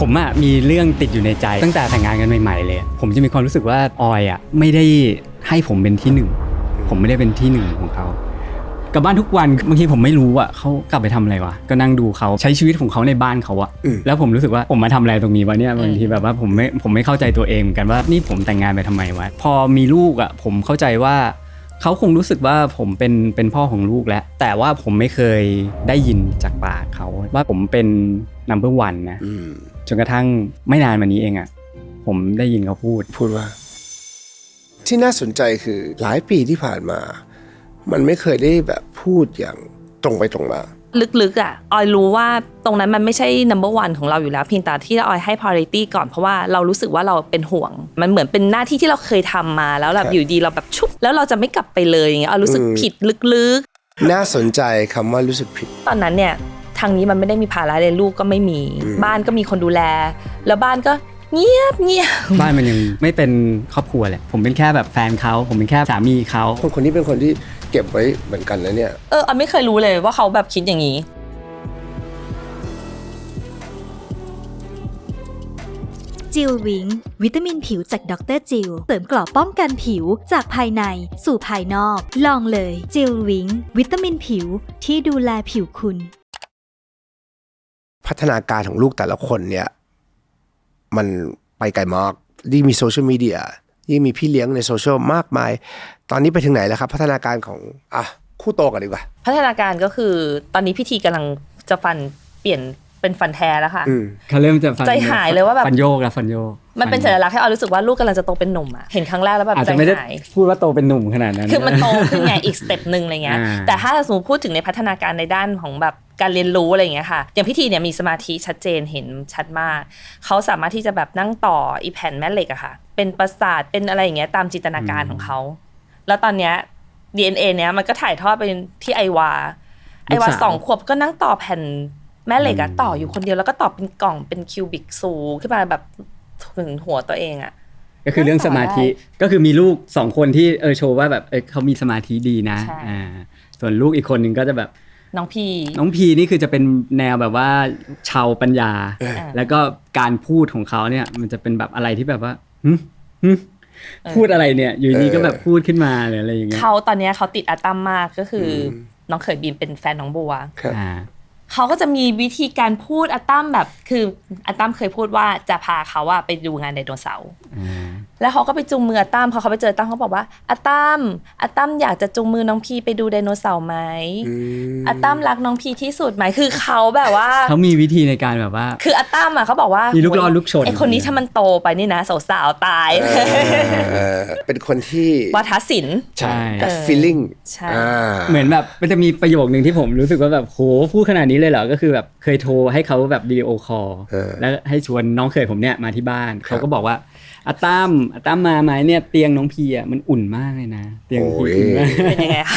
ผมอะมีเรื่องติดอยู่ในใจ ตั้งแต่แต่งงานกันใหม่ๆเลยอะผมจะมีความรู้สึกว่าออยอะไม่ได้ให้ผมเป็นที่หนึ่งผมไม่ได้เป็นที่หนึ่งของเขากลับบ้านทุกวันบางทีผมไม่รู้อะเขากลับไปทำอะไรวะก็นั่งดูเขาใช้ชีวิตของเขาในบ้านเขาอะอืม แล้วผมรู้สึกว่าผมมาทำอะไรตรงนี้วะเนี่ยบางทีแบบว่าผมไม่ผมไม่เข้าใจตัวเองเหมือนกันว่านี่ผมแต่งงานไปทำไมวะพอมีลูกอะผมเข้าใจว่า เขาคงรู้สึกว่าผมเป็นเป็นพ่อของลูกแล้ว แต่ว่าผมไม่เคยได้ยินจากปากเขาว่าผมเป็น number one นะอืมจนกระทั่งไม่นานมานี้เองอะ่ะผมได้ยินเขาพูดพูดว่า ที่น่าสนใจคือหลายปีที่ผ่านมา มันไม่เคยได้แบบพูดอย่างตรงไปตรงมา ลึกๆอะออยรู้ว่าตรงนั้นมันไม่ใช่ number one ของเราอยู่แล้วเพียงแต่ที่ออยให้ priority ก่อนเพราะว่าเรารู้สึกว่าเราเป็นห่วง มันเหมือนเป็นหน้าที่ที่เราเคยทำมาแล้วแบครับบอยู่ดีเราแบบชุบแล้วเราจะไม่กลับไปเลยอย่างเงี้ยออยรู้สึกอืมผิดลึกน่าสนใจคำว่ารู้สึกผิดๆตอนนั้นเนี่ยทางนี้มันไม่ได้มีภาระเลยลูกก็ไม่มีอืมบ้านก็มีคนดูแล แล้วบ้านก็เงียบเงียบบ้านมันยังไม่เป็นครอบครัวเลยผมเป็นแค่แบบแฟนเขาผมเป็นแค่สามีเขาคนคนนี้เป็นคนที่ เก็บไว้เหมือนกันนะเนี่ย เออออยไม่เคยรู้เลยว่าเขาแบบคิดอย่างนี้ จิลวิง วิตามินผิวจากดรจิลเสริมกรอบป้องกันผิวจากภายในสู่ภายนอก ลองเลยจิลวิง วิตามินผิวที่ดูแลผิวคุณ พัฒนาการของลูกแต่ละคนเนี่ย มันไปไกลมากยิ่งมีโซเชียลมีเดีย ยิ่งมีพี่เลี้ยงในโซเชียลมากมาย ตอนนี้ไปถึงไหนแล้วครับ พัฒนาการของอะคู่โตกันดีกว่า พัฒนาการก็คือตอนนี้พิธีกำลังจะฟันเปลี่ยน เป็นฟันแท้แล้วค่ะอืมเขาเริ่มจะฟันใจหายเลยว่าแบบฟันโยกแล้วฟันโยกมันเป็นสัญลักษณ์ให้ออยรู้สึกว่าลูกกำลังจะโตเป็นหนุ่มอะเห็นครั้งแรกแล้วแบบอาจใจจะไม่ได้หายพูดว่าโตเป็นหนุ่มขนาดนั้นคือมันโตขึ้นไงอีกสเต็ปหนึ่งอะไรเงี้ยอ่าแต่ถ้าสมมติพูดถึงในพัฒนาการในด้านของแบบการเรียนรู้อะไรอย่างเงี้ยค่ะอย่างพิธีเนี่ยมีสมาธิชัดเจนเห็นชัดมาก เขาสามารถที่จะแบบนั่งต่ออีแผ่นแม่เหล็กอะค่ะ เป็นประสาทเป็นอะไรอย่างเงี้ยตามจินตนาการของเขา แล้วตอนเนี้ย DNA เนี้ยมันก็ถ่ายทอดไปที่ไอวาไอวาสองขวบก็นั่งต่อแผ่น แม่เหล็กอะต่ออยู่คนเดียวแล้วก็ต่อเป็นกล่องเป็นคิวบิกสูงขึ้นมาแบบถึงหัวตัวเองอะก็คือเรื่องสมาธิก็คือมีลูกสองคนที่เออโชว์ว่าแบบเออเขามีสมาธิดีนะใช่อ่าส่วนลูกอีกคนหนึ่งก็จะแบบน้องพีน้องพีนี่คือจะเป็นแนวแบบว่าชาวปัญญาเออแล้วก็การพูดของเขาเนี่ย มันจะเป็นแบบอะไรที่แบบว่าหึหึพูดอะไรเนี่ย อยู่ดีก็แบบพูดขึ้นมาหรืออะไรอย่างเงี้ยเขาตอนเนี้ยเขาติดอาตัมมากก็คืออมน้องเขยบีมเป็นแฟนน้องบัวครับอ่า เขาก็จะมีวิธีการพูดอาตั้มแบบคืออาตั้มเคยพูดว่าจะพาเขาอะไปดูงานไดโนเสาร์ แล้วเขาก็ไปจูงมืออาตัมพอเขาไปเจออาตัมเขาบอกว่าอาตัมอาตัมอยากจะจูงมือน้องพีไปดูไดโนเสาร์ไหมอืมอาตัมรักน้องพีที่สุดไหมคือเขาแบบว่าเขามีวิธีในการแบบว่า คืออาตัมอะเขาบอกว่ามีลูกล่อลูกชนไอคนนี้ถ้ามันโตไปนี่นะสาวๆตายเออเออเป็นคนที่วาทศิลป์ใช่เออ feeling ใช่อ่าเหมือนแบบมันจะมีประโยคนึงที่ผมรู้สึกว่าแบบโหพูดขนาดนี้เลยเหรอก็คือแบบเคยโทรให้เขาแบบวิดีโอคอลเออแล้วให้ชวนน้องเคยผมเนี่ยมาที่บ้านเขาก็บอกว่า อาตั้มอาตั้มมาไหมเนี่ยเตียงน้องพีอะมันอุ่นมากเลยนะ เตียงน้องพีอุ่นมาก เป็นยังไงคะ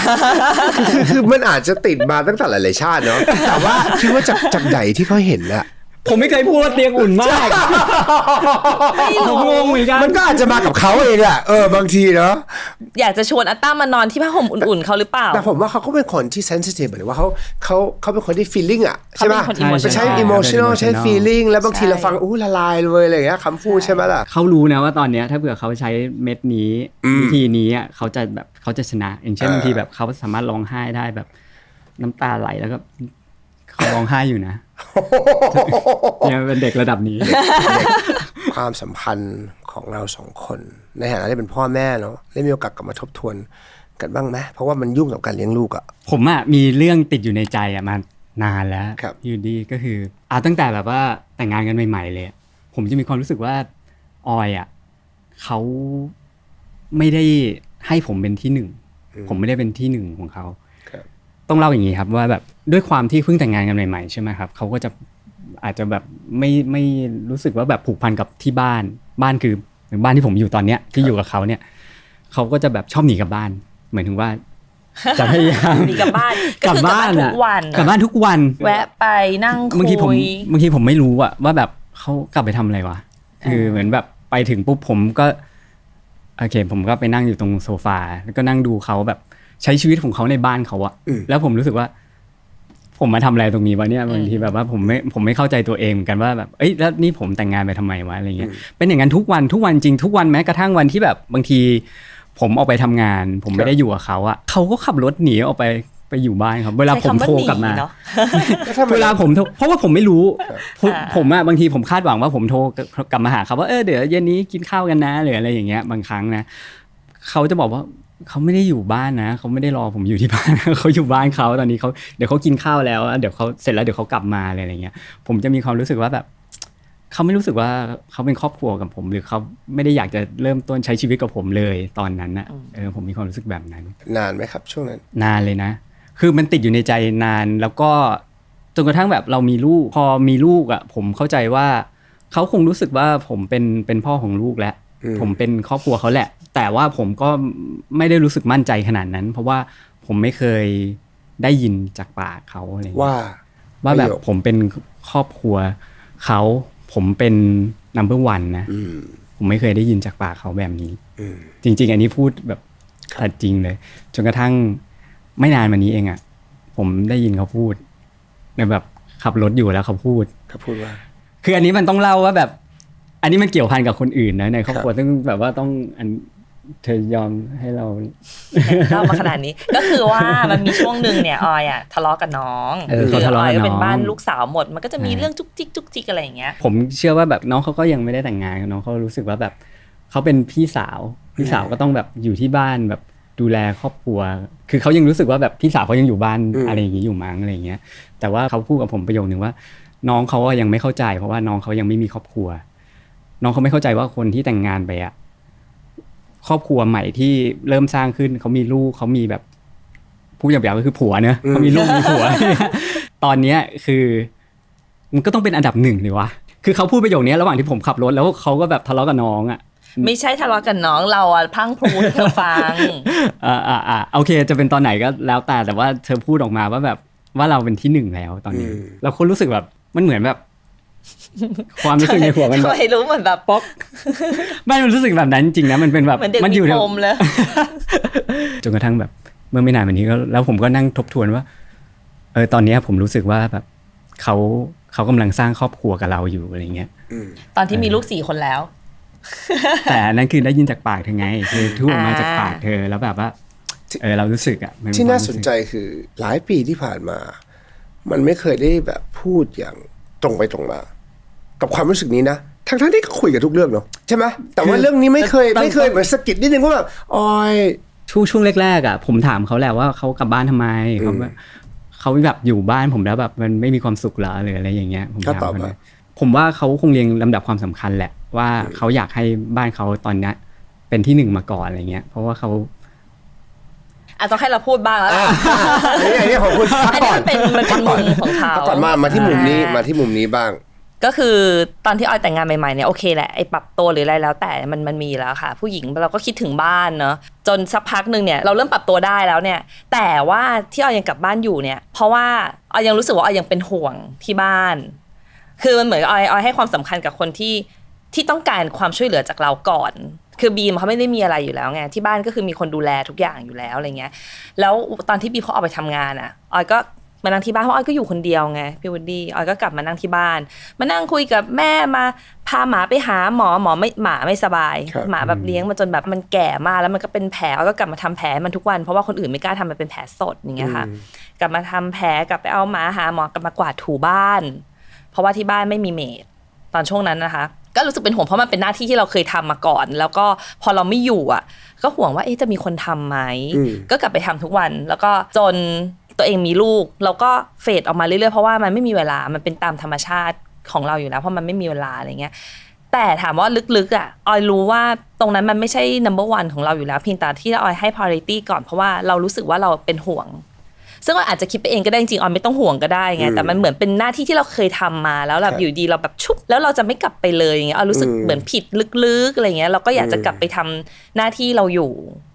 คือคือมันอาจจะติดมาตั้งแต่หลายๆชาติเนาะแต่ว่าคิดว่าจากจากไหนที่เขาเห็นอะ ผมไม่เคยพูดว่าเตียงอุ่นมากผมงงเหมือนกันมันก็อาจจะมากับเขาเองอะเออบางทีเนาะอยากจะชวนอาต้ามานอนที่ผ้าห่มอุ่นๆเขาหรือเปล่า แต่ผมว่าเขาก็เป็นคนที่ sensitive หมายถึงว่าเขาเขาเขาเป็นคนที่ feeling อะใช่ไหมเขาเป็นคนไปใช้ emotional emotional ใช้ emotional feeling แล้วบางทีใช่เราฟังอู้ละลายเลยอะไรอย่างเงี้ยคำพูดใช่ไหมล่ะเขารู้นะว่าตอนเนี้ยถ้าเผื่อเขาใช้เม็ดนี้อืมวิธีนี้อะเขาจะแบบเขาจะชนะ อย่างเช่นเออบางทีแบบเขาสามารถร้องไห้ได้แบบน้ำตาไหลแล้วก็ เขาร้องไห้อยู่นะเนี่ยเป็นเด็กระดับนี้ ความสัมพันธ์ของเราสองคน ในฐานะที่เป็นพ่อแม่เนาะได้มีโอกาสกลับมาทบทวนกันบ้างไหมเพราะว่ามันยุ่งกับการเลี้ยงลูกอะผมอะมีเรื่องติดอยู่ในใจอะมานานแล้วครับอยู่ดีก็คือเอาตั้งแต่แบบว่าแต่งงานกันใหม่ๆเลยอะผมจะมีความรู้สึกว่าออยอะเขาไม่ได้ให้ผมเป็นที่หนึ่ง ผมไม่ได้เป็นที่หนึ่งของเขาครับ ต้องเล่าอย่างนี้ครับว่าแบบด้วยความที่เพิ่งแต่งงานกันใหม่ๆใช่ไหมครับเขาก็จะอาจจะแบบไม่ไม่รู้สึกว่าแบบผูกพันกับที่บ้านบ้านคือเหมือนบ้านที่ผมอยู่ตอนเนี้ยที่อยู่กับเขาเนี่ยเขาก็จะแบบชอบหนีกลับบ้านเหมือนถึงว่าจะพยายามหนีกลับบ้านกลับบ้านก็คือกลับบ้านทุอะกวันกลับบ้านทุกวัน แวะไปนั่งคุบางทีผมยบางทีผมไม่รู้อะว่าแบบเขากลับไปทำอะไรวะคือเหมือนแบบไปถึงปุ๊บผมก็โอเคผมก็ไปนั่งอยู่ตรงโซฟาแล้วก็นั่งดูเขาแบบ ใช้ชีวิตของเขาในบ้านเขาอะอืมแล้วผมรู้สึกว่า ผมมาทำอะไรตรงนี้วะเนี่ยบางทีแบบว่าผมไม่ผมไม่เข้าใจตัวเองเหมือนกันว่าแบบเอ้ยแล้วนี่ผมแต่งงานไปทำไมวะอะไรเงี้ยเป็นอย่างนั้นทุกวันทุกวันจริงทุกวันแม้กระทั่งวันที่แบบบางที ผมออกไปทำงาน ผมไม่ได้อยู่กับเขาอะเขาก็ขับรถหนีออกไปไปอยู่บ้านครับเวลาผมโทรกลับมาใช้คำว่หนีเนอะแล้วทำไมเวลาผมโทรเพราะว่าผมไม่รู้ผมอ่าผมอะบางทีผมคาดหวังว่าผมโทรกลับมาหาเขาว่าเออเดี๋ยวเย็นนี้กินข้าวกันนะหรืออะไรอย่างเงี้ยบางครั้งนะเขาจะบอกว่า เขาไม่ได้อยู่บ้านนะเขาไม่ได้รอผมอยู่ที่บ้าน เขาอยู่บ้านเขาตอนนี้เขาเดี๋ยวเขากินข้าวแล้วแล้ว เดี๋ยวเขาเสร็จแล้วเดี๋ยวเขากลับมาอะไรอย่างเงี้ย ผมจะมีความรู้สึกว่าแบบเขาไม่รู้สึกว่าเขาเป็นครอบครัวกับผม หรือเขาไม่ได้อยากจะเริ่มต้นใช้ชีวิตกับผมเลยตอนนั้นน่ะเออผมมีความรู้สึกแบบนั้น นานไหมครับช่วงนั้น นานเลยนะ คือมันติดอยู่ในใจนานแล้วก็จนกระทั่งแบบเรามีลูก พอมีลูกอะผมเข้าใจว่าเขาคงรู้สึกว่าผมเป็นเป็นพ่อของลูกแล้วอืม ผมเป็นครอบครัวเขาแหละ แต่ว่าผมก็ไม่ได้รู้สึกมั่นใจขนาดนั้น เพราะว่าผมไม่เคยได้ยินจากปากเขาอะไรอย่างเงี้ยว่า ว่าแบบประโยคผมเป็นครอบครัวเขาผมเป็น number one นะอืมผมไม่เคยได้ยินจากปากเขาแบบนี้อืมจริง ๆ อันนี้พูดแบบตัดจริงเลย จนกระทั่งไม่นานมานี้เองอะ่ะ ผมได้ยินเขาพูดในแบบขับรถอยู่แล้วเขาพูดเขาพูดว่า คืออันนี้มันต้องเล่าว่าแบบ อันนี้มันเกี่ยวพันกับคนอื่นนะในครอบครัวครับต้องแบบว่าต้องอันเธอยอมให้เราเล่ามาขนาดนี้ ก็คือว่ามันมีช่วงหนึ่งเนี่ยออยอะทะเลาะกับน้องเออเขาทะเลาะออยกับก็เป็นน้องบ้านลูกสาวหมด มันก็จะมีอ่าเรื่องจุกจิกจุกจิกอะไรอย่างเงี้ย ผมเชื่อว่าแบบน้องเขาก็ยังไม่ได้แต่งงานน้องเขารู้สึกว่าแบบเขาเป็นพี่สาว พี่สาวก็ต้องแบบอยู่ที่บ้านแบบดูแลครอบครัว คือเขายังรู้สึกว่าแบบพี่สาวเขายังอยู่บ้านอืมอะไรอย่างนี้อยู่มั้งอะไรอย่างเงี้ย แต่ว่าเขาพูดกับผมประโยคนึงว่า น้องเขาอะยังไม่เข้าใจ เพราะว่าน้องเขายังไม่มีครอบครัว น้องเขาไม่เข้าใจว่าคนที่แต่งงานไปอะครอบครัวใหม่ที่เริ่มสร้างขึ้นเขามีลูกเขามีแบบพูดอย่างแบบก็คือผัวเนอะเขามีลูกมีผัว ตอนเนี้ยคือ มันก็ต้องเป็นอันดับหนึ่งเลยวะคือเขาพูดประโยคนี้ระหว่างที่ผมขับรถแล้วเขาก็แบบทะเลาะกับน้องอะไม่ใช่ทะเลาะกับน้องเราอะพลังพรูให้เธอฟังอ่าอ่าอ่าโอเค จะเป็นตอนไหนก็แล้วแต่แต่ว่าเธอพูดออกมาว่าแบบว่าเราเป็นที่หนึ่งแล้วตอนนี้อืมเราคนรู้สึกแบบมันเหมือนแบบ ความรู้สึกในหัวมันแบบไม่รู้เหมือนแบบป๊อกไม่มันรู้สึกแบบนั้นจริงๆนะมันเป็นแบบเหมือนเด็กมัมีอยู่ในปมเลยจนกระทั่งแบบ เมื่อไม่นานมานี้ก็แล้วผมก็นั่งทบทวนว่า เออตอนเนี้ยผมรู้สึกว่าแบบเขาเขากำลังสร้างครอบครัวกับเราอยู่อะไรเงี้ยอืมตอนที่มีลูกสี่คนแล้ว แต่อันนั้นคือได้ยินจากปากเธอไงคือทูออกมาจากปากเธอแล้วแบบว่าเออเรารู้สึกอะมัเป็ที่น่าควมสรู้นกใจคือหลายปีที่ผ่านมา มันไม่เคยได้แบบพูดอย่างตรงไปตรงมา กับความรู้สึกนี้นะทั้งทั้งๆที่ก็คุยกับทุกเรื่องเนาะใช่ไหมแต่ว่าเรื่องนี้ไม่เคยไม่เคยเหมือนสะกิดนิดนึงว่าแบบออยช่วงช่วงแรกๆอะผมถามเขาแหละว่าเขากลับบ้านทำไมเขาแบบเขาแบบอยู่บ้านผมแล้วแบบมันไม่มีความสุขเหรอหรืออะไรอย่างเงี้ยผมก็ถามตอบเขาว่านะผมว่าเขาคงเรียงลำดับความสำคัญแหละ ว่าเขาอยากให้บ้านเขาตอนเนี้ยเป็นที่หนึ่งมาก่อนอะไรเงี้ย เพราะว่าเขาอะต้องให้เราพูดบ้างแล้วล่ะอันนี้อันนี้ของคุณพักอันนี้ก่อนมันเป็นมันเป็นมุมของเขาพักก่อนมามาที่มุมนี้อ่ามมาที่มุมนี้บ้าง ก็คือตอนที่ออยแต่งงานใหม่ๆเนี่ยโอเคแหละไอ้ปรับตัวหรืออะไรแล้วแต่มันมันมีแล้วค่ะ ผู้หญิงเราก็คิดถึงบ้านเนอะจนสักพักหนึ่งเนี่ยเราเริ่มปรับตัวได้แล้วเนี่ย แต่ว่าที่ออยยังกลับบ้านอยู่เนี่ย เพราะว่าออยยังรู้สึกว่าออยยังเป็นห่วงที่บ้าน คือมันเหมือนออยออยให้ความสำคัญกับคนที่ที่ต้องการความช่วยเหลือจากเราก่อน คือบีมเขาไม่ได้มีอะไรอยู่แล้วไงที่บ้านก็คือมีคนดูแลทุกอย่างอยู่แล้วอะไรเงี้ย แล้วตอนที่บีมเขาออกไปทำงานอะออยก็ มานั่งที่บ้านเพราะออยก็อยู่คนเดียวไงพี่วุฒิออยก็กลับมานั่งที่บ้าน มานั่งคุยกับแม่มาพาหมาไปหาหมอหมอไม่หมาไม่สบายครับหมาแบบเลี้ยงมาจนแบบมันแก่มากแล้วมันก็เป็นแผลออยก็กลับมาทำแผลให้มันทุกวันเพราะว่าคนอื่นไม่กล้าทำมันเป็นแผลสดอย่างเงี้ยค่ะ กลับมาทำแผลกลับไปเอาหมาหาหมอกลับมากวาดถูบ้าน เพราะว่าที่บ้านไม่มีเมดตอนช่วงนั้นนะคะ ก็รู้สึกเป็นห่วงเพราะมันเป็นหน้าที่ที่เราเคยทำมาก่อน แล้วก็พอเราไม่อยู่อะ ก็ห่วงว่าเอ๊ะจะมีคนทำไหมอืมก็กลับไปทำทุกวัน แล้วก็จน ตัวเองมีลูกเราก็เฟดออกมาเรื่อยๆเพราะว่ามันไม่มีเวลามันเป็นตามธรรมชาติของเราอยู่แล้ว เพราะมันไม่มีเวลาอะไรเงี้ยแต่ถามว่าลึกๆอะออยรู้ว่าตรงนั้นมันไม่ใช่ number one ของเราอยู่แล้วเพียงแต่ที่ออยให้ priority ก่อนเพราะว่าเรารู้สึกว่าเราเป็นห่วง ซึ่งเราอาจจะคิดไปเองก็ได้จริงๆออยไม่ต้องห่วงก็ได้ไงอืมแต่มันเหมือนเป็นหน้าที่ที่เราเคยทำมาแล้วแบครับบอยู่ดีเราแบบชุบแล้วเราจะไม่กลับไปเลยอย่างเงี้ยออยรู้สึกอืมเหมือนผิดลึกๆอะไรเงี้ยเราก็อยากจะกลับไปทำหน้าที่เราอยู่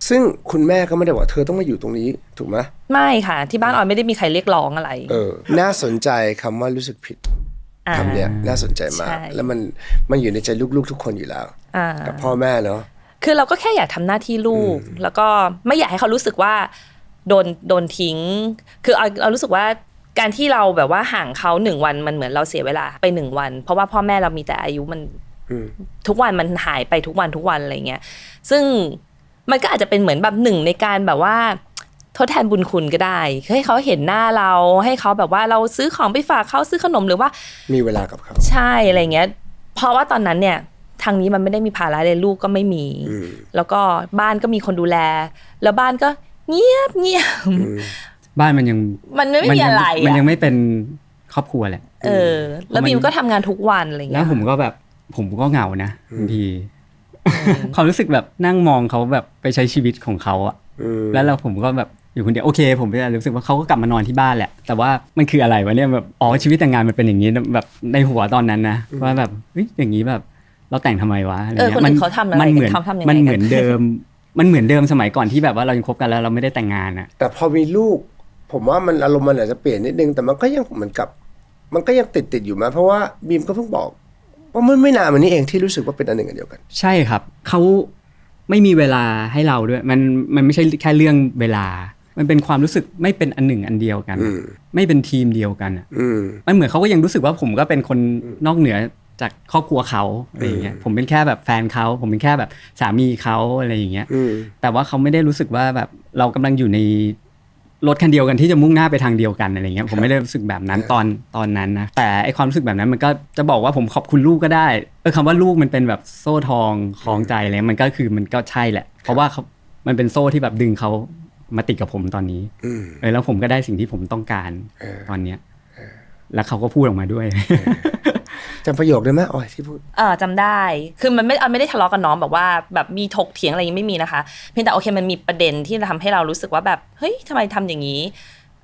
ซึ่งคุณแม่ก็ไม่ได้บอกเธอต้องมาอยู่ตรงนี้ถูกไหมไม่ค่ะ ที่บ้านออยไม่ได้มีใครเรียกร้องอะไร เออ น่าสนใจคำว่ารู้สึกผิดอ่าคำเนี้ยน่าสนใจมากใช่แล้วมันมันอยู่ในใจลูกๆทุกคนอยู่แล้วอ่ากับพ่อแม่เนาะคือเราก็แค่อยากทำหน้าที่ลูก แล้วก็ไม่อยากให้เขารู้สึกว่า โดนโดนทิ้ง คือเอาเรารู้สึกว่าการที่เราแบบว่าห่างเขาหนึ่งวันมันเหมือนเราเสียเวลาไปหนึ่งวัน เพราะว่าพ่อแม่เรามีแต่อายุมันอืมทุกวันมันหายไปทุกวันทุกวันอะไรเงี้ย ซึ่งมันก็อาจจะเป็นเหมือนแบบหนึ่งในการแบบว่าทดแทนบุญคุณก็ได้ ให้เขาเห็นหน้าเราให้เขาแบบว่าเราซื้อของไปฝากเขาซื้อขนมหรือว่า มีเวลากับเขาใช่อะไรเงี้ย เพราะว่าตอนนั้นเนี่ยทางนี้มันไม่ได้มีภาระเลยลูกก็ไม่มีอืมแล้วก็บ้านก็มีคนดูแล แล้วบ้านก็ เงียบเงียบอืมบ้านมันยังมันไม่มียัอะไรมันยังอะไม่เป็นครอบครัวแหละเออ แล้วมันบิมก็ทำงานทุกวันอะไรแล้เงี้วยผมก็แบบผมก็เหงานะบางทีความรู้สึกแบบนั่งมองเขาแบบไปใช้ชีวิตของเขาอะอืมแล้วเราผมก็แบบอยู่คนเดียวโอเค ผมก็รู้สึกว่าเขาก็กลับมานอนที่บ้านแหละ แต่ว่ามันคืออะไรวะเนี่ยแบบอ๋อชีวิตแต่งงานมันเป็นอย่างนี้แบบในหัวตอนนั้นนะว่าแบบเฮ้ยอย่างนี้แบบเราแต่งทำไมวะอะไรเออเงี้คนยอื่นเขาทำอะไรมันเหมือนเขาทำยังไงมันเหมืกัอนนเดิม มันเหมือนเดิมสมัยก่อนที่แบบว่าเรายังคบกันแล้วเราไม่ได้แต่งงานอะแต่พอมีลูก ผมว่ามันอารมณ์มันอาจจะเปลี่ยนนิดนึงแต่มันก็ยังเหมือนกับ มันก็ยังติดติดๆอยู่มาเพราะว่าบีมก็เพิ่งบอกว่ามันไม่นานมานี้เองที่รู้สึกว่าเป็นอันหนึ่งอันเดียวกัน ใช่ครับเขาไม่มีเวลาให้เราด้วย มันมันไม่ใช่แค่เรื่องเวลา มันเป็นความรู้สึกไม่เป็นอันหนึ่งอันเดียวกันอืมไม่เป็นทีมเดียวกันอะอืมมันเหมือนเขาก็ยังรู้สึกว่าผมก็เป็นคนนอกเหนือ จากครอบครัวเขาอะไรอย่างเงี้ยผมเป็นแค่แบบแฟนเขาผมเป็นแค่แบบสามีเขาอะไรอย่างเงี้ยอืมแต่ว่าเขาไม่ได้รู้สึกว่าแบบเรากำลังอยู่ในรถคันเดียวกันที่จะมุ่งหน้าไปทางเดียวกันอะไรเงี้ยผมไม่ได้รู้สึกแบบนั้นตอนตอนนั้นนะแต่ไอความรู้สึกแบบนั้นมันก็จะบอกว่าผมขอบคุณลูกก็ได้เออคำว่าลูกมันเป็นแบบโซ่ทองคล้องใจอะไรมันก็คือมันก็ใช่แหละ เพราะว่าเขามันเป็นโซ่ที่แบบดึงเขามาติดกับผมตอนนี้อืมเออแล้วผมก็ได้สิ่งที่ผมต้องการเออตอนเนี้ยแล้วเขาก็พูดออกมาด้วย จำประโยคได้ไหมอ๋อยที่พูดเออจำได้ คือมันไม่เอาไม่ได้ทะเลาะกับน้องแบบว่า แบบมีถกเถียงอะไรยังไม่มีนะคะ เพียงแต่โอเคมันมีประเด็นที่ทำให้เรารู้สึกว่าแบบเฮ้ยทำไมทำอย่างนี้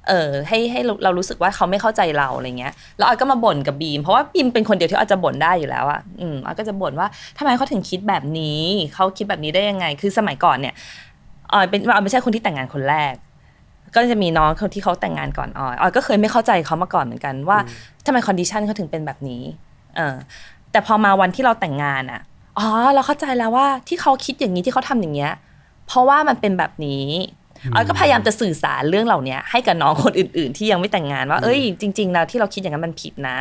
เออให้ให้เราเรารู้สึกว่าเขาไม่เข้าใจเราอะไรเงี้ยแล้วออยก็มาบ่นกับบีมเพราะว่าบีมเป็นคนเดียวที่ออยจะบ่นได้อยู่แล้วอะอืมออยก็จะบ่นว่าทำไมเขาถึงคิดแบบนี้เขาคิดแบบนี้ได้ยังไง คือสมัยก่อนเนี่ยออยเป็นออยไม่ใช่คนที่แต่งงานคนแรกก็จะมีน้องคนที่เขาแต่งงานก่อนออยออยก็เคยไม่เข้าใจเขามาก่อนเหมือนกันว่าทำไมคอนดิชันเขาถึงเป็นแบบนี้ เออแต่พอมาวันที่เราแต่งงานอะอ๋อเราเข้าใจแล้วว่าที่เขาคิดอย่างนี้ที่เขาทำอย่างเงี้ย เพราะว่ามันเป็นแบบนี้ ออยก็พยายามจะสื่อสารเรื่องเหล่านี้ให้กับน้องคนอื่น ๆ ที่ยังไม่แต่งงานว่า เอ้ยจริงๆแล้วที่เราคิดอย่างนั้นมันผิดนะ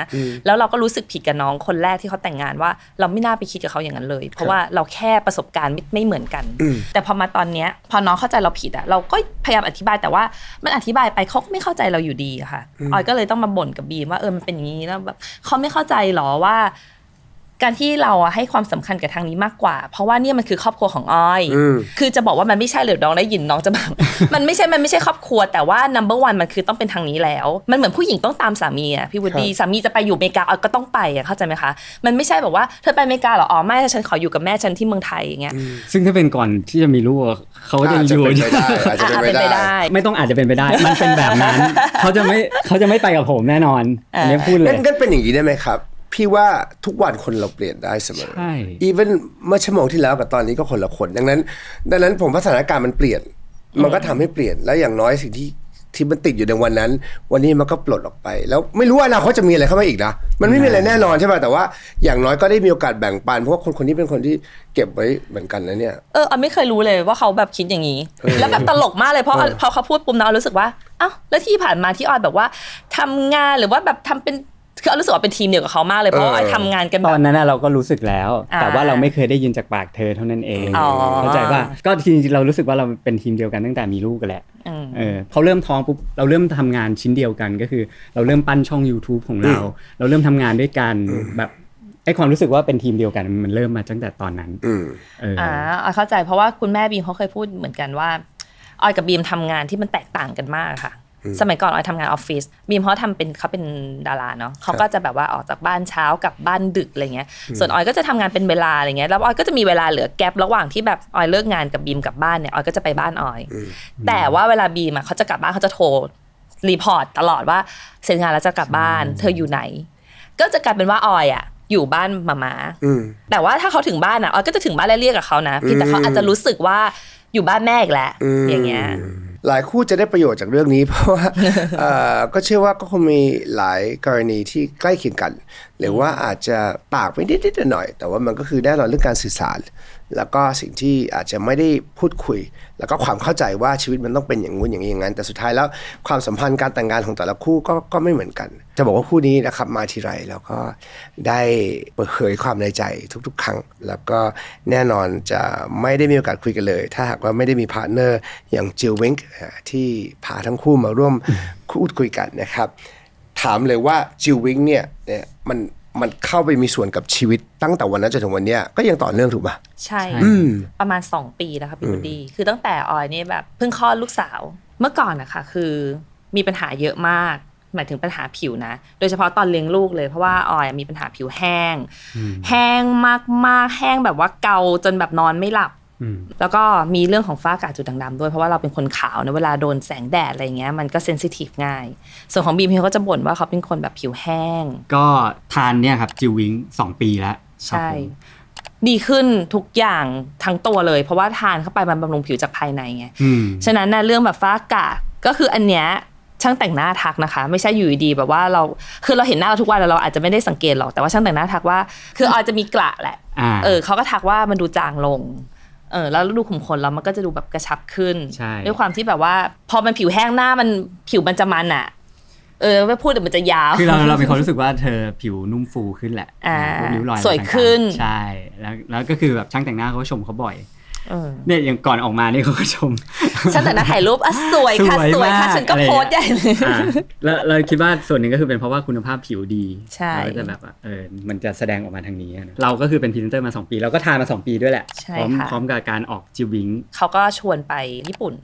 แล้วเราก็รู้สึกผิดกับน้องคนแรกที่เขาแต่งงานว่าเราไม่น่าไปคิดกับเขาอย่างนั้นเลย เพราะว่าเราแค่ประสบการณ์ไม่ไม่เหมือนกันอืมแต่พอมาตอนเนี้ยพอน้องเข้าใจเราผิดอะเราก็พยายามอธิบายแต่ว่ามันอธิบายไปเขาก็ไม่เข้าใจเราอยู่ดีอะค่ะออยก็เลยต้องมาบ่นกับบีมว่าเออมันเป็นอย่างนี้แล้วแบบเขาไม่เข้าใจหรอว่า การที่เราอะให้ความสำคัญกับทางนี้มากกว่า เพราะว่าเนี่ยมันคือครอบครัวของออยอืมคือจะบอกว่ามันไม่ใช่หรือน้องได้ยินน้องจะแบบมันไม่ใช่มันไม่ใช่ครอบครัว แต่ว่า number one มันคือต้องเป็นทางนี้แล้ว มันเหมือนผู้หญิงต้องตามสามีอะพี่วุฒิสามีจะไปอยู่อเมริกาออยก็ต้องไปอะเข้าใจไหมคะ มันไม่ใช่แบบว่าเธอไปอเมริกาเหรออ๋อไม่ฉันขออยู่กับแม่ฉันที่เมืองไทยอย่างเงี้ยซึ่งถ้าเป็นก่อนที่จะมีลูกอะเขาก็จะอาจอจะยู่เป็นไปได้อาจจะอะเป็นเป็นไปไปได้ได้ ไม่ต้องอาจจะเป็นไปได้ มันเป็นแบบนั้นเขาจะไม่เขาจะไม่ไปกับผมแน่นอนอันนี้พูดเลยงั้นงั้นเป็นอย่างนี้ได้ไหมครับ พี่ว่าทุกวันคนเราเปลี่ยนได้เสมอใช่อีเวนเมื่อชั่วโมงที่แล้วกับตอนนี้ก็คนละคน ดังนั้น ดังนั้นผมว่าสถานการณ์มันเปลี่ยน มันก็ทำให้เปลี่ยน แล้วอย่างน้อยสิ่งที่ที่มันติดอยู่ในวันนั้น วันนี้มันก็ปลดออกไป แล้วไม่รู้ว่าอนาคตจะมีอะไรเข้ามาอีกนะ มันไม่มีอะไรแน่นอนใช่ป่ะ แต่ว่าอย่างน้อยก็ได้มีโอกาสแบ่งปัน เพราะว่าคนคนนี้เป็นคนที่เก็บไว้เหมือนกันนะเนี่ย เออออยไม่เคยรู้เลยว่าเขาแบบคิดอย่างนี้ แล้วแบบตลกมากเลยเพราะเออพอเขาพูดปุ๊บนะออยรู้สึกว่า เอ้า แล้วที่ผ่านมาที่ออยแบบว่าทำงานหรือว่าแบบทำเป็น คือออยรู้สึกว่าเป็นทีมเดียวกับเขามากเลยเพราะว่าออยทำงานกันตแบอบนนั้นน่ะเราก็รู้สึกแล้วอ่าแต่ว่าเราไม่เคยได้ยินจากปากเธอเท่านั้นเองอ๋อเข้าใจป่ะก็จริงๆเรารู้สึกว่าเราเป็นทีมเดียวกันตั้งแต่มีลูกกันแหละอืมเออพอเริ่มท้องปุ๊บเราเริ่มทำงานชิ้นเดียวกันก็คือ เราเริ่มปั้นช่อง YouTube ของเรา เราเริ่มทำงานด้วยกันแบบไอความรู้สึกว่าเป็นทีมเดียวกันมันเริ่มมาตั้งแต่ตอนนั้นอืมเออออ่าออยเข้าใจเพราะว่าคุณแม่บีมเขาเคยพูดเหมือนกันว่าออยกับบีมทำงานที่มันแตกต่างกันมากค่ะ สมัยก่อนออยทำงานออฟฟิศบีมเขาทำเป็นเขาเป็นดาราเนาะเขาก็จะแบบว่าออกจากบ้านเช้ากลับบ้านดึกอะไรเงี้ย ส่วนออยก็จะทำงานเป็นเวลาอะไรเงี้ยแล้วออยก็จะมีเวลาเหลือแกลบระหว่างที่แบบออยเลิกงานกับบีมกลับบ้านเนี่ยออยก็จะไปบ้านออย แต่ว่าเวลาบีมอะเขาจะกลับบ้านเขาจะโทรรีพอร์ตตลอดว่าเสร็จงานแล้วจะกลับบ้าน เธออยู่ไหน ก็จะกลายเป็นว่าออยอะอยู่บ้านมามาอืมแต่ว่าถ้าเขาถึงบ้านอะออยก็จะถึงบ้านแล้วเรียกกับเขานะเพียงแต่เขาอาจจะรู้สึกว่าอยู่บ้านแม่อีกแล้วมอย่างเงี้ย หลายคู่จะได้ประโยชน์จากเรื่องนี้ เพราะว่าเอ่อก็เชื่อว่าก็คงมีหลายกรณีที่ใกล้เคียงกัน หรือว่าอาจจะต่างไปนิดๆหน่อยๆแต่ว่ามันก็คือแน่นอนเรื่องการสื่อสาร แล้วก็สิ่งที่อาจจะไม่ได้พูดคุย แล้วก็ความเข้าใจว่าชีวิตมันต้องเป็นอย่างงู้นอย่างนี้อย่างนั้นแต่สุดท้ายแล้วความสัมพันธ์การแต่งงานของแต่ละคู่ก็ก็ไม่เหมือนกัน จะบอกว่าคู่นี้นะครับมาทีไรแล้วก็ได้เปิดเผยความในใจทุก ๆ ครั้ง แล้วก็แน่นอนจะไม่ได้มีโอกาสคุยกันเลย ถ้าหากว่าไม่ได้มีพาร์ทเนอร์อย่างจิลวิงที่พาทั้งคู่มาร่วมพูดคุยกันนะครับ ถามเลยว่าจิลวิงเนี่ยเนี่ยมัน มันเข้าไปมีส่วนกับชีวิตตั้งแต่วันนั้นจนถึงวันเนี้ยก็ยังต่อเนื่องถูกป่ะ ใช่อืม ประมาณ 2 ปีแล้วค่ะพี่บุดี คือตั้งแต่ออยนี่แบบเพิ่งคลอดลูกสาว เมื่อก่อนนะคะคือมีปัญหาเยอะมาก หมายถึงปัญหาผิวนะ โดยเฉพาะตอนเลี้ยงลูกเลยเพราะว่าออยมีปัญหาผิวแห้ง แห้งมากๆ แห้งแบบว่าเกาจนแบบนอนไม่หลับอืม แล้วก็มีเรื่องของฝ้ากระจุดด่างดำด้วยเพราะว่าเราเป็นคนขาวนะเวลาโดนแสงแดดอะไรเงี้ยมันก็เซนซิทีฟง่าย ส่วนของบีมเขาก็จะบ่นว่าเขาเป็นคนแบบผิวแห้ง ก็ทานเนี่ยครับจิววิงสองปีแล้วครับใช่ผมดีขึ้นทุกอย่างทั้งตัวเลย เพราะว่าทานเข้าไปมันบำรุงผิวจากภายในไงอืมฉะนั้นนะเรื่องแบบฝ้ากระก็คืออันเนี้ยช่างแต่งหน้าทักนะคะ ไม่ใช่อยู่ดีๆแบบว่าเราคือเราเห็นหน้าเราทุกวันแล้วเราอาจจะไม่ได้สังเกตหรอกแต่ว่าช่างแต่งหน้าทักว่า คือออยจะมีกระแหละอ่าเออเขาก็ทักว่ามันดูจางลง เออแล้วดูขุมขนเรามันก็จะดูแบบกระชับขึ้นใช่ด้วยความที่แบบว่า พอมันผิวแห้งหน้ามันผิวมันจะมันอะเออไม่พูดเดี๋ยวมันจะยาว คือเราเรามีความรู้สึกว่าเธอผิวนุ่มฟูขึ้นแหละอ่าพวกริ้วรอยสวยต่างๆขึ้น ใช่ แล้วแล้วก็คือแบบช่างแต่งหน้าเขาก็ชมเขาบ่อย เออเนี่ยอย่างก่อนออกมานี่เขาก็ชมช่างแต่งหน้าถ่ายรูปอะสวยค่ะสวยค่ะมากฉันก็อะไรโพสต์ใหญ่เลยอ่าแล้วเราคิดว่าส่วนหนึ่งก็คือเป็นเพราะว่าคุณภาพผิวดีใช่เราก็จะแบบว่าเออมันจะแสดงออกมาทางนี้อะนะเราก็คือเป็นพรีเซนเตอร์มา 2 ปีเราก็ทานมา 2 ปีด้วยแหละใช่พร้อมค่ะพร้อมกับการออกจิววิงเขาก็ชวนไปญี่ปุ่น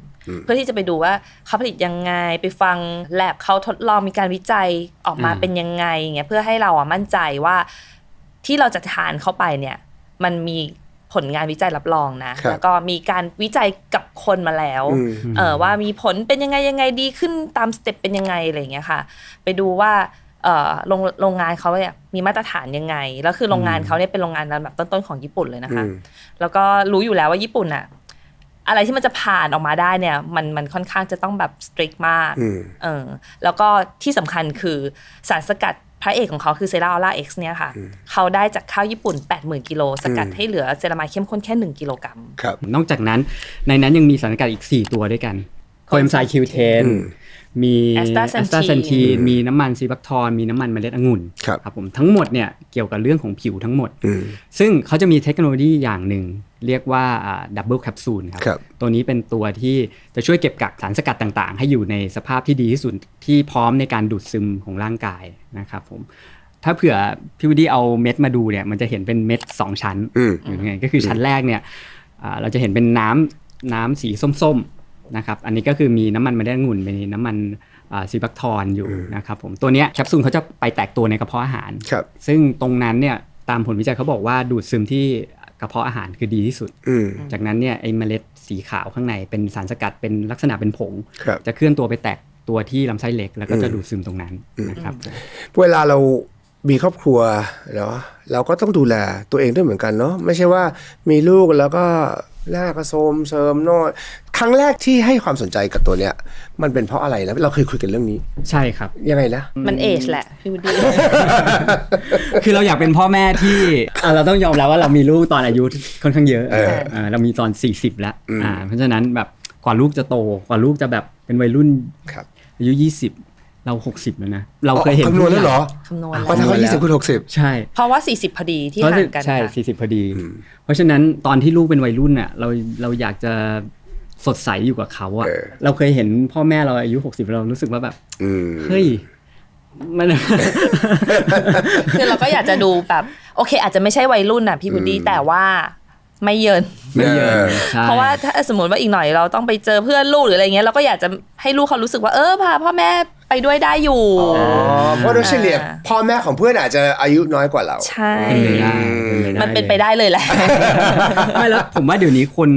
เพื่อที่จะไปดูว่าเขาผลิตยังไงไปฟังแลบเขาทดลองมีการวิจัยออกมาอืมเป็นยังไงเงี้ยเพื่อให้เราอะมั่นใจว่าที่เราจะทานเข้าไปเนี่ย มันมี ผลงานวิจัยรับรองนะครับแล้วก็มีการวิจัยกับคนมาแล้วอืมเออว่ามีผลเป็นยังไงยังไงดีขึ้นตามสเต็ปเป็นยังไงอะไรอย่างเงี้ยค่ะ ไปดูว่าเอ่อโรงโรงงานเขาเนี่ยมีมาตรฐานยังไง แล้วคือโรงงานเขาเนี่ยเป็นโรงงานระดับต้นๆของญี่ปุ่นเลยนะคะอืมแล้วก็รู้อยู่แล้วว่าญี่ปุ่นอะอะไรที่มันจะผ่านออกมาได้เนี่ย มันมันค่อนข้างจะต้องแบบสตริกมากอืมเออแล้วก็ที่สำคัญคือสารสกัด พระเอกของเขาคือเซราออล่าเอ็กซ์เนี่ยค่ะ เขาได้จากข้าวญี่ปุ่น 80,000กิโลสกัดอืมให้เหลือเซรามายเข้มข้นแค่ 1 กิโลกรัมครับนอกจากนั้นในนั้นยังมีสารสกัดอีก 4 ตัวด้วยกันโคเอนไซม์คิวเทนอื มมี Astaxanthin แอสตาเซนทีนมีน้ำมันซีบักทอนมีน้ำมันเมล็ดองุ่นครับผมทั้งหมดเนี่ยเกี่ยวกับเรื่องของผิวทั้งหมดอืมซึ่งเขาจะมีเทคโนโลยีอย่างหนึ่งเรียกว่าดับเบิลแคปซูลครับครับ ตัวนี้เป็นตัวที่จะช่วยเก็บกักสารสกัดต่างๆ ให้อยู่ในสภาพที่ดีที่สุดที่พร้อมในการดูดซึมของร่างกายนะครับผมถ้าเผื่อพี่วดดี้เอาเม็ดมาดูเนี่ยมันจะเห็นเป็นเม็ด2ชั้นอืมอยู่ไงก็คือชั้นแรกเนี่ยอ่าเราจะเห็นเป็นน้ำน้ำสีส้มๆ นะครับอันนี้ก็คือมีน้ำมันมะเร็งองุ่นมีน้ำมันซีบักทอนอยู่นะครับผมตัวเนี้ยแคปซูลเขาจะไปแตกตัวในกระเพาะอาหารครับซึ่งตรงนั้นเนี่ยตามผลวิจัยเขาบอกว่าดูดซึมที่กระเพาะอาหารคือดีที่สุดอืมจากนั้นเนี่ยไอ้เมล็ดสีขาวข้างในเป็นสารสกัดเป็นลักษณะเป็นผงครับจะเคลื่อนตัวไปแตกตัวที่ลำไส้เล็ก แล้วก็จะอืมดูดซึมตรงนั้นนะครับ เวลาเรามีครอบครัวเนาะเราก็ต้องดูแลตัวเองด้วยเหมือนกันเนาะไม่ใช่ว่ามีลูกแล้วก็หน้าก็โทรมเสริมโน่นครั้งแรกที่ให้ความสนใจกับตัวเนี้ย มันเป็นเพราะอะไรนะเราเคยคุยกันเรื่องนี้ ใช่ครับ ยังไงนะ มันเอจแหละพี่วุฒิคือเราอยากเป็นพ่อแม่ที่อะเราต้องยอมรับว่าเรามีลูกตอนอายุค่อนข้างเยอะเอออ่าเรามีตอน 40 แล้วอืมอ่าเพราะฉะนั้นแบบกว่าลูกจะโตกว่าลูกจะแบบเป็นวัยรุ่นครับอายุ 20 เรา60แล้วนะเราเคยเห็นคำนวณแล้วเหรอคำนวณพอแล้วทำว่ายี่สิบคูณหกสิบใช่ เพราะว่า 40 พอดีที่เพราะห่างกันใช่ค่ะ40พอดี เพราะฉะนั้นตอนที่ลูกเป็นวัยรุ่นอะเราเราอยากจะสดใสอยู่กับเขาอะเออ เราเคยเห็นพ่อแม่เราอายุ60เรารู้สึกว่าแบบอืม เฮ้ยมัน คือเราก็อยากจะดูแบบ โอเค อาจจะไม่ใช่วัยรุ่นน่ะพี่วุฒิแต่ว่า ไม่เยิน ไม่เยอะเออใช่เพราะว่าถ้าสมมติว่าอีกหน่อยเราต้องไปเจอเพื่อนลูกหรืออะไรเงี้ยเราก็อยากจะให้ลูกเขารู้สึกว่าเออพาพ่อแม่ไปด้วยได้อยู่ อ๋อเพราะโดยเฉลี่ยพ่อแม่ของเพื่อนอาจจะอายุน้อยกว่าเรา ใช่เป็นไปได้ได้มันเป็นไปได้เลยแหละ ไม่แล้วผมว่าเดี๋ยวนี้คน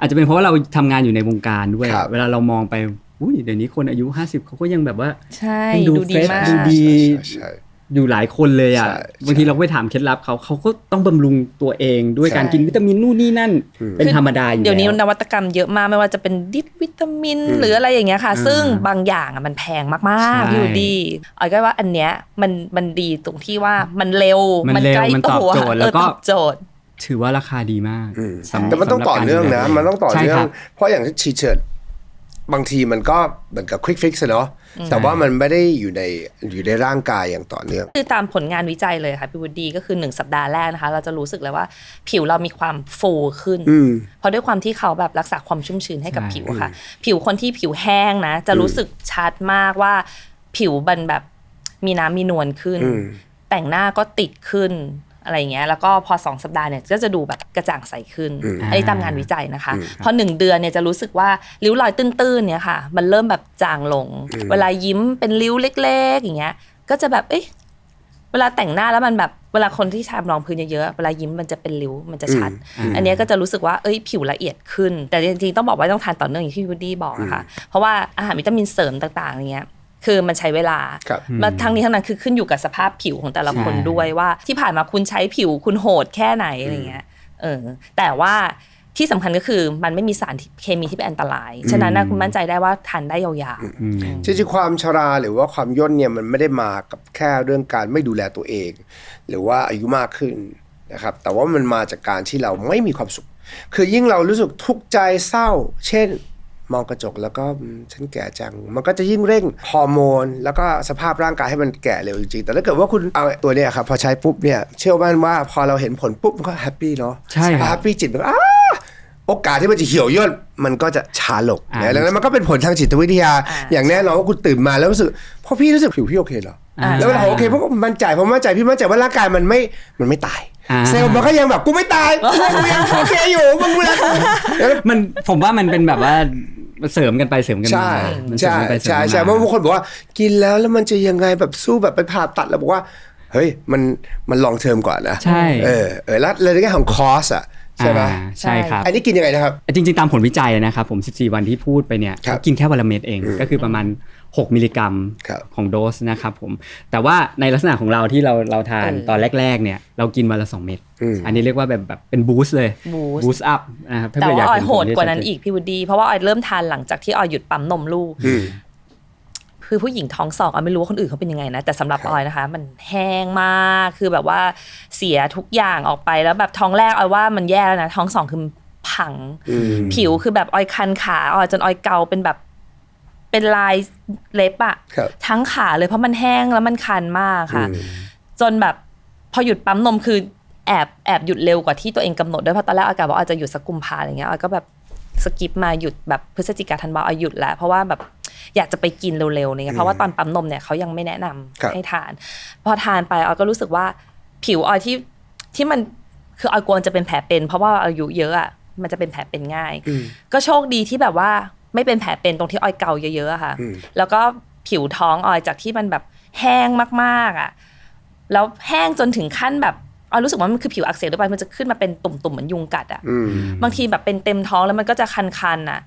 อาจจะเป็นเพราะว่าเราทำงานอยู่ในวงการด้วย ครับ เวลาเรามองไปอุ้ยเดี๋ยวนี้คนอายุ 50เขาก็ยังแบบว่าใช่ยังดูดูดีเฟซมาก ดูดี ใช่ใช่ อยู่หลายคนเลยอะใช่บางทีเราก็ไปถามเคล็ดลับเขาเขาก็ต้องบำรุงตัวเองด้วยใช่การกินวิตามินนู่นนี่นั่น เป็นธรรมดาอยู่เดี๋ยวนี้แล้วนวัตกรรมเยอะมากไม่ว่าจะเป็นดิบวิตามิน หรืออะไรอย่างเงี้ยค่ะ ซึ่งบางอย่างอะมันแพงมากๆใช่พี่วุฒิออยก็ว่าอันเนี้ยมันมันดีตรงที่ว่ามันเร็วมันเร็วใกล้มันตอบตัวโจทย์แล้วก็เออตอบโจทย์ถือว่าราคาดีมากอืมสำแต่มันต้องสำหรับต่อเนื่องนะการดูแลมันต้องต่อใช่เนื่อคงรับเพราะอย่างชีเชิร์ตบางทีมันก็เหมือนกับควิกฟิกซ์เนาะ แต่ว่ามันไม่ได้อยู่ในอยู่ในร่างกายอย่างต่อเนื่อง คือตามผลงานวิจัยเลยค่ะพี่วุฒิก็คือ 1 สัปดาห์แรกนะคะ เราจะรู้สึกเลยว่าผิวเรามีความฟูขึ้นอืมเพราะด้วยความที่เขาแบบรักษาความชุ่มชื้นให้กับใช่ผิวค่ะ ผิวคนที่ผิวแห้งนะ จะรู้สึกชัดมากว่าผิวมันแบบมีน้ำมีนวลขึ้นอืมแต่งหน้าก็ติดขึ้น อะไรเงี้ยแล้วก็พอสองสัปดาห์เนี่ยก็จะดูแบบกระจ่างใสขึ้นอืมอันนี้ตามงานวิจัยนะคะ พอหนึ่งเดือนเนี่ยจะรู้สึกว่าริ้วรอยตื้นๆเนี่ยค่ะ มันเริ่มแบบจางลง เวลายิ้มเป็นริ้วเล็ก ๆ อย่างเงี้ย ก็จะแบบเอ๊ะเวลาแต่งหน้าแล้วมันแบบเวลาคนที่ทารองพื้นเยอะๆเวลายิ้มมันจะเป็นริ้วมันจะชัดอืมอันเนี้ยก็จะรู้สึกว่าเอ้ยผิวละเอียดขึ้น แต่จริงๆต้องบอกว่าต้องทานต่อเนื่องอย่างที่วูดดี้บอกนะคะเพราะว่าอาหารวิตามินเสริมต่างๆอย่างเงี้ย คือมันใช้เวลาครับมาทั้งนี้ทั้งนั้นคือขึ้นอยู่กับสภาพผิวของแต่ละคนใช่ด้วยว่า ที่ผ่านมาคุณใช้ผิวคุณโหดแค่ไหนอะไรเงี้ยเออแต่ว่าที่สำคัญก็คือมันไม่มีสารเคมีที่เป็นอันตราย ฉะนั้นนะคุณมั่นใจได้ว่าทานได้ยาวอืมจริงๆความชราหรือว่าความย่นเนี่ยมันไม่ได้มากับแค่เรื่องการไม่ดูแลตัวเอง หรือว่าอายุมากขึ้นนะครับ แต่ว่ามันมาจากการที่เราไม่มีความสุข คือยิ่งเรารู้สึกทุกข์ใจเศร้า เช่น มองกระจกแล้วก็อืมฉันแก่จัง มันก็จะยิ่งเร่งฮอร์โมน แล้วก็สภาพร่างกายให้มันแก่เร็วจริงๆ แต่ถ้าเกิดว่าคุณเอาตัวเนี้ยครับพอใช้ปุ๊บเนี่ยเชื่อมั่นว่าพอเราเห็นผลปุ๊บมันก็แฮปปี้เนาะใช่ครับแฮปปี้จิตมันก็อ้าโอกาสที่มันจะเหี่ยวย่นมันก็จะช้าลงอ่านะดังนั้นมันก็เป็นผลทางจิตวิทยา อย่างแน่นอนว่าคุณตื่นมาแล้วรู้สึกพอพี่รู้สึกผิวพี่โอเคเหรออ่าแล้วเวลาผมโอเคเพราะผมมั่นใจผมมั่นใจพี่มั่นใจว่าร่างกายมันไม่มันไม่ตายอ่าเซลล์มันก็ยังแบบกูไม่ตายกูยังโอเคอยู่มึงดูแลกูแล้วมันผมว่ามันเป็นแบบว่า เสริมกันไปเสริมกันมาใช่มันเสริมใช่กันไปเสริมใช่กันมาใช่เพราะบางคนบอกว่ากินแล้วแล้วมันจะยังไงแบบสู้แบบไปผ่าตัดแล้วบอกว่าเฮ้ยมันมันลองเทอมก่อนนะใช่เออเออแล้วในแง่ของคอสอะใช่ไหมอ่าใช่ครับ อันนี้กินยังไงนะครับ จริงๆ ตามผลวิจัยนะครับผม 14 วันที่พูดไปเนี่ยครับกินแค่วันละเม็ดเองก็คือประมาณ 6 มิลลิกรัมครับของโดสนะครับผม แต่ว่าในลักษณะของเราที่เราเราทานเออตอนแรก ๆ เนี่ย เรากินวันละ 2 เม็ดอืมอันนี้เรียกว่าแบบแบบเป็นบูสต์เลย boost บูสต์อัพนะครับถ้าแต่เกิดอยาว่ากออยเห็นโหดผลกว่านั้นอีกพี่วุฒิเพราะว่าออยเริ่มทานหลังจากที่ออยหยุดปั๊มนมลูกอืมคือผู้หญิงท้องสองออยไม่รู้ว่าคนอื่นเขาเป็นยังไงนะ แต่สำหรับออยนะคะ มันแห้งมากคือแบบว่าเสียทุกอย่างออกไปแล้วแบบท้องแรกออยว่ามันแย่แล้วนะท้องสองคือพังอืมผิวคือแบบออยคันขาออยจนออยเกาเป็นแบบ เป็นลายเล็บอะครับทั้งขาเลยเพราะมันแห้งแล้วมันคันมากค่ะอืมจนแบบพอหยุดปั๊มนมคือแอบแอบหยุดเร็วกว่าที่ตัวเองกำหนดด้วยเพราะตอนแรกอากาศว่าออยจะหยุดสักกุมภาอะไรเงี้ยออยก็แบบสกิปมาหยุดแบบพฤศจิกาธันวาออยหยุดแล้วเพราะว่าแบบอยากจะไปกินเร็วๆเนี่ยเพราะว่าตอนปั๊มนมเนี่ยเขายังไม่แนะนำครับให้ทาน พอทานไปออยก็รู้สึกว่าผิวออยที่ที่มันคือออยกลัวจะเป็นแผลเป็น เพราะว่าอายุเยอะอะมันจะเป็นแผลเป็นง่ายอืมก็โชคดีที่แบบว่า ไม่เป็นแผลเป็นตรงที่ออยเกาเยอะๆอะค่ะอืมแล้วก็ผิวท้องออยจากที่มันแบบแห้งมากๆอะแล้วแห้งจนถึงขั้นแบบออยรู้สึกว่ามันคือผิวอักเสบหรือเปล่ามันจะขึ้นมาเป็นตุ่มๆเหมือนยุงกัดอะอืมบางทีแบบเป็นเต็มท้องแล้วมันก็จะคันๆอะ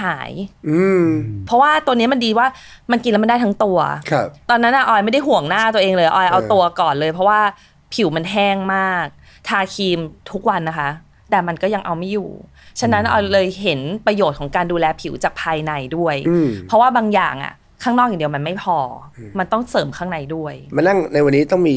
หาย อืมเพราะว่าตัวนี้มันดีว่ามันกินแล้วมันได้ทั้งตัวครับตอนนั้นอะออยไม่ได้ห่วงหน้าตัวเองเลยออยเอาเออตัวก่อนเลย เพราะว่าผิวมันแห้งมาก ทาครีมทุกวันนะคะ แต่มันก็ยังเอาไม่อยู่ ฉะนั้นออยเลยเห็นประโยชน์ของการดูแลผิวจากภายในด้วยอืมเพราะว่าบางอย่างอะข้างนอกอย่างเดียวมันไม่พออมันต้องเสริมข้างในด้วย มานั่งในวันนี้ต้องมี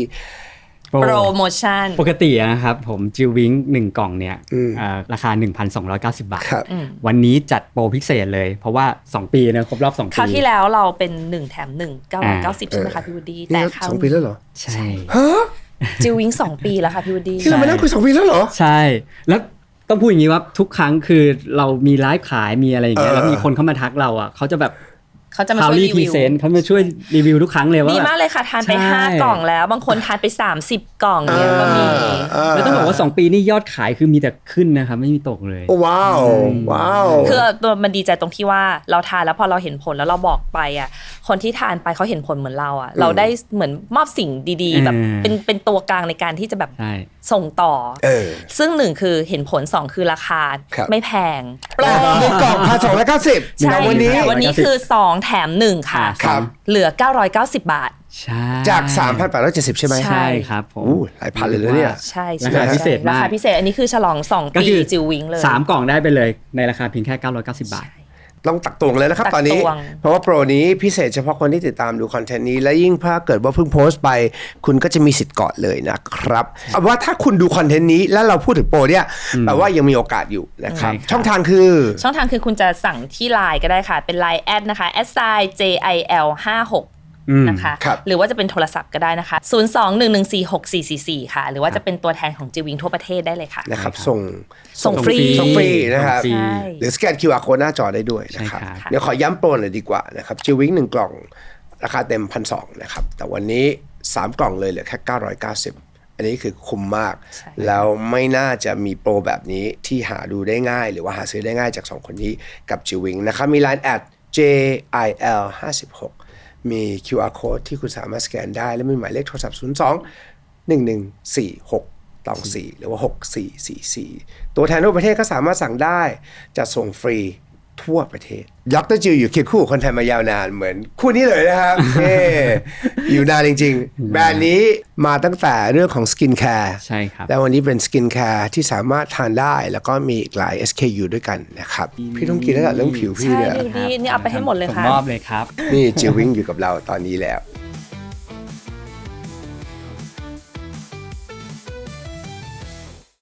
โปรโปรโมชั่นปกติอะนะครับผมจิววิงหนึ่งกล่องเนี่ยอืมอ่าราคา 1,290 บาทครับอืมวันนี้จัดโปรพิเศษเลย เพราะว่า 2 ปีนะครบรอบ 2 ปีคราวที่แล้วเราเป็นหนึ่งแถมหนึ่งเก้าร้อยเก้าสิบใช่ไหมคะพี่วูดดี้นี่แต่ก็คราวสองปีแล้วเหรอ ใช่ฮะจิววิงสองปีแล้วค่ะพี่วูดดี้ที่เรามานั่งคุยสองปีแล้วเหรอ ใช่แล้ว ต้องพูดอย่างนี้ว่าทุกครั้งคือเรามีไลฟ์ขายมีอะไรอย่างเงี้ยเออแล้วมีคนเข้ามาทักเราอะเขาจะแบบ เขาจะมาพาช่วยรีรีพรีวิวเซนต์เขามาช่วยรีวิวทุกครั้งเลยว่าดีแบบมากเลยค่ะทานไปใช่ห้ากล่องแล้ว บางคนทานไป 30 กล่องเนี่ยก็มีแล้วต้องบอกว่า 2 ปีนี่ยอดขายคือมีแต่ขึ้นนะครับไม่มีตกเลยโอ้ว้าวว้าวคือตัวมันดีใจตรงที่ว่าเราทานแล้วพอเราเห็นผลแล้วเราบอกไปอะคนที่ทานไปเขาเห็นผลเหมือนเราอะเราได้เหมือนมอบสิ่งดีๆแบบอืมเป็นเป็นตัวกลางในการที่จะแบบใช่ส่งต่อเออซึ่งหนึ่งคือเห็นผลสองคือราคาครับไม่แพงปลาหนึ่งกล่องพันสองร้อยเก้าสิบใช่วันนี้แต่วันนี้คือ2แถม1ค่ะ ครับ เหลือ 990 บาท ใช่จากสามพันแปดร้อยเจ็ดสิบใช่ไหมใช่ใช่ครับผมอู้หลายพันเลยนะเนี่ย ใช่ราใช่คาพิเศษมากราคาพิเศษอันนี้คือฉลอง 2 ก็ปี คือจิววิงเลย สามกล่องได้ไปเลยในราคาเพียงแค่ 990 บาท ต้องตักตวงเลยนะครับ ตักตอนนี้ตวง เพราะว่าโปรนี้พิเศษเฉพาะคนที่ติดตามดูคอนเทนต์นี้ และยิ่งถ้าเกิดว่าเพิ่งโพสต์ไป คุณก็จะมีสิทธิ์ก่อนเลยนะครับเอาว่าถ้าคุณดูคอนเทนต์นี้แล้วเราพูดถึงโปรเนี่ยแปลว่ายังมีโอกาสอยู่นะครับ ใช่ครับ ช่องทางคือ ช่องทางคือคุณจะสั่งที่ไลน์ก็ได้ค่ะ เป็นไลน์แอดนะคะ s i j i l 5 6อืม นะคะครับหรือว่าจะเป็นโทรศัพท์ก็ได้นะคะ 02-114-6444 ค่ะ หรือว่าจะเป็นตัวแทนของจิวิงทั่วประเทศได้เลยค่ะนะครับส่งส่งฟรีส่งฟรีนะครับส่งฟรีใช่หรือสแกน QR code หน้าจอได้ด้วยนะครับใช่ครับเดี๋ยวขอย้ำโปรหน่อยดีกว่านะครับจิววิงหนึ่งกล่องราคาเต็มพันสองนะครับแต่วันนี้ 3 กล่องเลยเหลือแค่ 990อันนี้คือคุ้มมากใช่แล้วไม่น่าจะมีโปรแบบนี้ที่หาดูได้ง่าย หรือว่าหาซื้อได้ง่ายจาก 2 คนนี้กับจิววิงนะครับมี Line แอด JIL 56 มี QR code ที่คุณสามารถสแกนได้ และมีหมายเลขโทรศัพท์ 02 1146ตอง4หรือว่า 6444 ตัวแทนทั่วประเทศก็สามารถสั่งได้จะส่งฟรี ทั่วประเทศดรจิวอยู่เคียงคู่กับคนไทยมายาวนานเหมือนคู่นี้เลยนะครับเอ้อยู่นานจริง ๆ แบรนด์นี้มาตั้งแต่เรื่องของสกินแคร์ใช่ครับแต่วันนี้เป็นสกินแคร์ที่สามารถทานได้ แล้วก็มีอีกหลาย SKU ด้วยกันนะครับ พี่ต้องกินแล้วกับเรื่องผิวพี่ใช่เนี่ยดูดีนี่เอาไปให้หมดเลยส่งค่ะมอบเลยครับ นี่จิววิงอยู่กับเราตอนนี้แล้ว